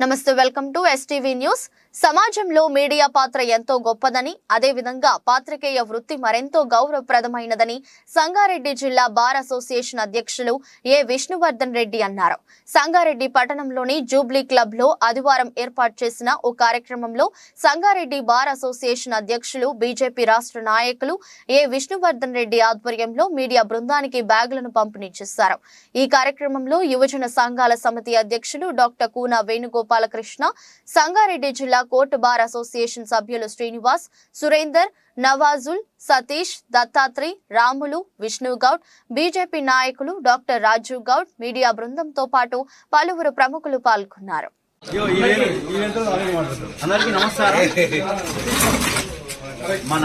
నమస్తే welcome to STV news. సమాజంలో media పాత్ర ఎంతో గొప్పదని అదేవిధంగా పాత్రికేయ వృత్తి మరెంతో గౌరవప్రదమైనదని సంగారెడ్డి జిల్లా బార్ అసోసియేషన్ అధ్యక్షులు ఏ విష్ణువర్ధన్ రెడ్డి అన్నారు. సంగారెడ్డి పట్టణంలోని జూబ్లీ క్లబ్లో ఆదివారం ఏర్పాటు చేసిన ఓ కార్యక్రమంలో సంగారెడ్డి బార్ అసోసియేషన్ అధ్యక్షులు బీజేపీ రాష్ట్ర నాయకులు ఏ విష్ణువర్ధన్ రెడ్డి ఆధ్వర్యంలో మీడియా బృందానికి బ్యాగులను పంపిణీ చేశారు. ఈ కార్యక్రమంలో యువజన సంఘాల సమితి అధ్యక్షులు డాక్టర్ కూనా వేణుగోపాల్ వేణుగోపాలకృష్ణ సంగారెడ్డి జిల్లా కోర్టు బార్ అసోసియేషన్ సభ్యులు శ్రీనివాస్ సురేందర్ నవాజుల్ సతీష్ దత్తాత్రి రాములు విష్ణు గౌడ్ బీజేపీ నాయకులు డాక్టర్ రాజు గౌడ్ మీడియా బృందంతో పాటు పలువురు ప్రముఖులు పాల్గొన్నారు. అందరికీ నమస్కారం. మన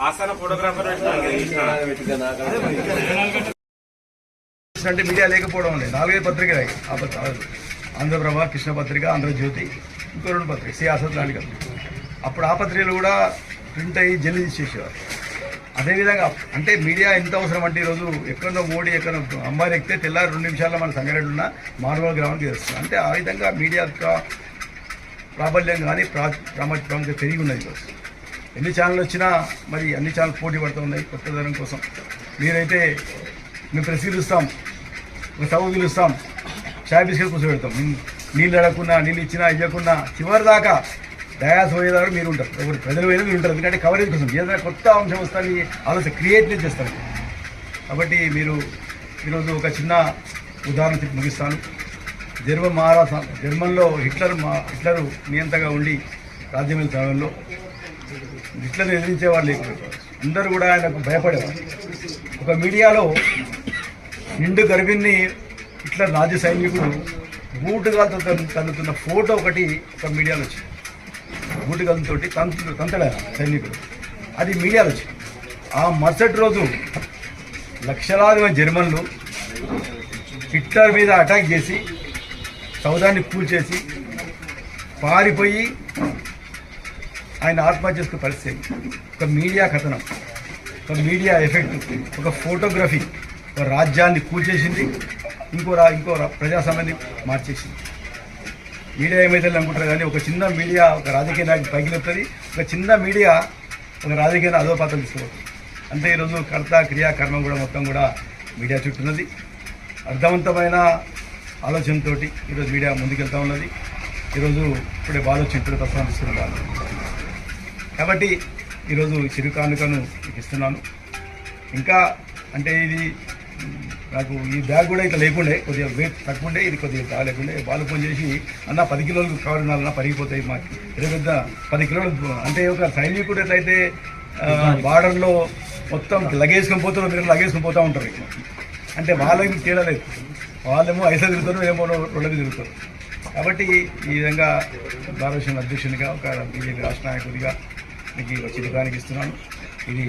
ఆస్థాన ఫోటోగ్రాఫర్ అంటే మీడియా లేకపోవడం లేదు. నాలుగైదు పత్రికలు ఆంధ్రప్రభ కృష్ణ పత్రిక ఆంధ్రజ్యోతి ఇంకో రెండు పత్రిక సియాసత్ లాంటి పత్రిక అప్పుడు ఆ పత్రికలు కూడా ప్రింట్ అయ్యి జల్లి తీసేసేవారు. అదేవిధంగా అంటే మీడియా ఎంత అవసరం అంటే ఈరోజు ఎక్కడో మోడీ ఎక్కడ అమ్మాయి ఎక్కితే తెల్లారి రెండు నిమిషాల్లో మన సంగారెడ్డి ఉన్న మార్వల్ గ్రామానికి తెలుస్తుంది అంటే ఆ విధంగా మీడియా యొక్క ప్రాబల్యం కానీ ప్రా ప్రాముఖ్యత పెరిగి ఉన్నది ఈరోజు. ఎన్ని ఛానళ్ళు వచ్చినా మరి అన్ని ఛానల్ పోటీ పడుతూ ఉన్నాయి కొత్తదనం కోసం. మీరైతే మేము ప్రెస్ పిలుస్తాం సభ పిలుస్తాం చాయ్ బిస్కెట్ కూర్చోబెడతాం. నీళ్ళు అడగకుండా నీళ్ళు ఇచ్చినా ఇవ్వకుండా చివరి దయాసోయేదారు డయాస్ మీరు ఉంటారు. ఎవరు ప్రజలు పోయినా మీరు ఉంటారు. ఎందుకంటే కవరేజ్ కోసం. ఏదైనా కొత్త అంశం వస్తాన్ని ఆలోచన క్రియేట్ చేస్తారు. కాబట్టి మీరు ఈరోజు ఒక చిన్న ఉదాహరణ చెప్పి ముగిస్తాను. జర్మన్ మహారాష్ట్ర జర్మన్లో హిట్లర్ మా హిట్లరు నియంతగా ఉండి రాజ్యం సమయంలో హిట్లర్ ఎదిరించేవారు లేకపోయారు అందరూ కూడా ఆయనకు భయపడేవారు ఒక మీడియాలో నిండు గర్భిణి హిట్లర్ రాజ్య సైనికుడు బూటుగా తన్ను- తన్నుతున్న ఫోటో ఒకటి ఒక మీడియాలో వచ్చింది. బూటుగాలతో తంతు తంతడా సైనికుడు. అది మీడియాలో వచ్చింది. ఆ మరుసటి రోజు లక్షలాది మంది జర్మన్లు హిట్లర్ మీద అటాక్ చేసి సౌదాన్ని కూల్చేసి పారిపోయి ఆయన ఆత్మహత్య చేసుకునే పరిస్థితి ఒక మీడియా కథనం ఒక మీడియా ఎఫెక్ట్ ఒక ఫోటోగ్రఫీ ఒక రాజ్యాన్ని కూల్చేసింది ఇంకో ఇంకో రా- ప్రజాస్వామ్యాన్ని మార్చేసింది. మీడియా ఏమైతే అనుకుంటారు కానీ ఒక చిన్న మీడియా ఒక రాజకీయ నాయకుడు పైకి లేపుతుంది ఒక చిన్న మీడియా ఒక రాజకీయ అధోపాతం తీసుకోవచ్చు అంటే ఈరోజు కర్త క్రియా కర్మ కూడా మొత్తం కూడా మీడియా చుట్టున్నది అర్థవంతమైన ఆలోచనతో ఈరోజు మీడియా ముందుకెళ్తా ఉన్నది. ఈరోజు ఇప్పుడే బాగా వచ్చి ఇప్పుడే కాబట్టి ఈరోజు చిరు కానుకను ఇస్తున్నాను. ఇంకా అంటే ఇది నాకు ఈ బ్యాగ్ కూడా ఇట్లా లేకుండే కొద్దిగా వెయిట్ తక్కువ ఉండే ఇది కొద్దిగా బాగా లేకుండే. వాళ్ళు ఫోన్ చేసి అన్న పది కిలోలు కవర్ ఉండాలన్నా పరిగిపోతాయి మాకు పెద్ద పెద్ద పది కిలోలు అంటే ఒక సైనికుడు ఎట్లయితే బార్డర్లో మొత్తం లగేజ్కొని పోతారు మీరు లగేజ్కొని పోతూ ఉంటారు. అంటే వాళ్ళకి తేడా లేదు. వాళ్ళేమో ఐసా తిరుగుతారు ఏమో మీద తిరుగుతారు. కాబట్టి ఈ విధంగా భారతదేశం అధ్యక్షునిగా ఒక బీజేపీ రాష్ట్ర నాయకుడిగా మీకు ఈ చిరుకానికి ఇస్తున్నాను. ఇది